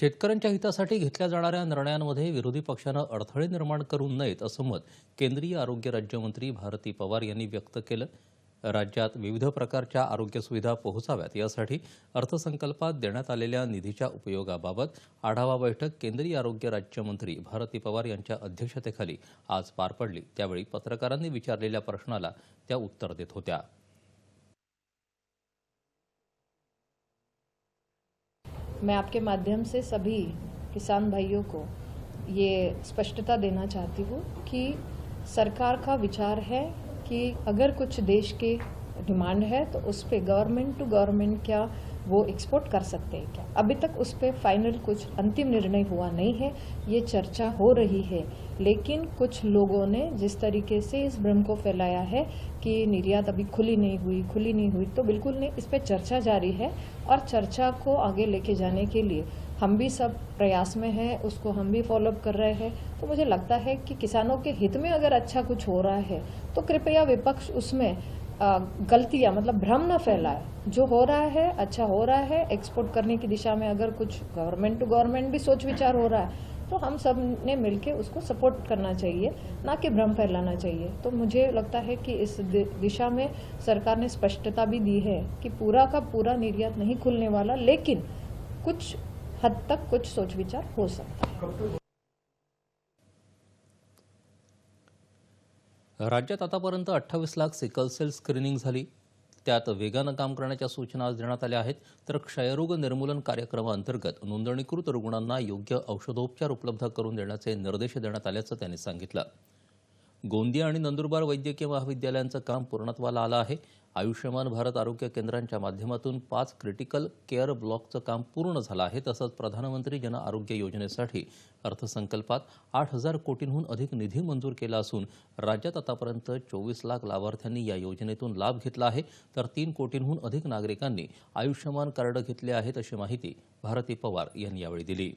शेतकऱ्यांच्या हितासाठी घेतल्या जाणाऱ्या निर्णयांमध्ये विरोधी पक्षानं अडथळे निर्माण करू नयेत असं मत केंद्रीय आरोग्य राज्यमंत्री भारती पवार यांनी व्यक्त केलं. राज्यात विविध प्रकारच्या आरोग्य सुविधा पोहोचाव्यात यासाठी अर्थसंकल्पात देण्यात आलेल्या निधीच्या उपयोगाबाबत आढावा बैठक केंद्रीय आरोग्य राज्यमंत्री भारती पवार यांच्या अध्यक्षतेखाली आज पार पडली. त्यावेळी पत्रकारांनी विचारलेल्या प्रश्नाला त्या उत्तर देत होत्या. मैं आपके माध्यम से सभी किसान भाइयों को ये स्पष्टता देना चाहती हूँ कि सरकार का विचार है कि अगर कुछ देश के डिमांड है तो उस पर गवर्नमेंट टू गवर्नमेंट क्या वो एक्सपोर्ट कर सकते हैं क्या? अभी तक उस पर फाइनल कुछ अंतिम निर्णय हुआ नहीं है, ये चर्चा हो रही है। लेकिन कुछ लोगों ने जिस तरीके से इस भ्रम को फैलाया है कि निर्यात अभी खुली नहीं हुई, खुली नहीं हुई तो बिल्कुल नहीं, इस पर चर्चा जारी है और चर्चा को आगे लेके जाने के लिए हम भी सब प्रयास में हैं, उसको हम भी फॉलोअप कर रहे हैं। तो मुझे लगता है कि किसानों के हित में अगर अच्छा कुछ हो रहा है तो कृपया विपक्ष उसमें गलतियाँ मतलब भ्रम न फैलाए। जो हो रहा है अच्छा हो रहा है एक्सपोर्ट करने की दिशा में अगर कुछ गवर्नमेंट टू गवर्नमेंट भी सोच विचार हो रहा है तो हम सबने मिलके उसको सपोर्ट करना चाहिए, ना कि भ्रम फैलाना चाहिए। तो मुझे लगता है कि इस दिशा में सरकार ने स्पष्टता भी दी है कि पूरा का पूरा निर्यात नहीं खुलने वाला, लेकिन कुछ हद तक कुछ सोच विचार हो सकता है। राज्यात आतापर्यंत अठ्ठावीस लाख सिकलसेल स्क्रीनिंग झाली. त्यात वेगानं काम करण्याच्या सूचना आज देण्यात आल्या आहेत. तर क्षयरोग निर्मूलन कार्यक्रमाअंतर्गत नोंदणीकृत रुग्णांना योग्य औषधोपचार उपलब्ध करून देण्याचे निर्देश देण्यात आल्याचं त्यांनी सांगितलं. गोंदिया आणि नंदुरबार वैद्यकीय महाविद्यालयांचं काम पूर्णत्वाला आलं आहे. आयुष्यमान भारत आरोग्य केंद्रांच्या माध्यमातून पाच क्रिटिकल केअर ब्लॉकचं काम पूर्ण झालं आहे तसंच प्रधानमंत्री जन आरोग्य योजनेसाठी अर्थसंकल्पात आठ हजार कोटींहून अधिक निधी मंजूर केला असून राज्यात आतापर्यंत चोवीस लाख लाभार्थ्यांनी या योजनेतून लाभ घेतला आहे. तर तीन कोटींहून अधिक नागरिकांनी आयुष्यमान कार्ड घेतले आहेत अशी माहिती भारती पवार यांनी यावेळी दिली.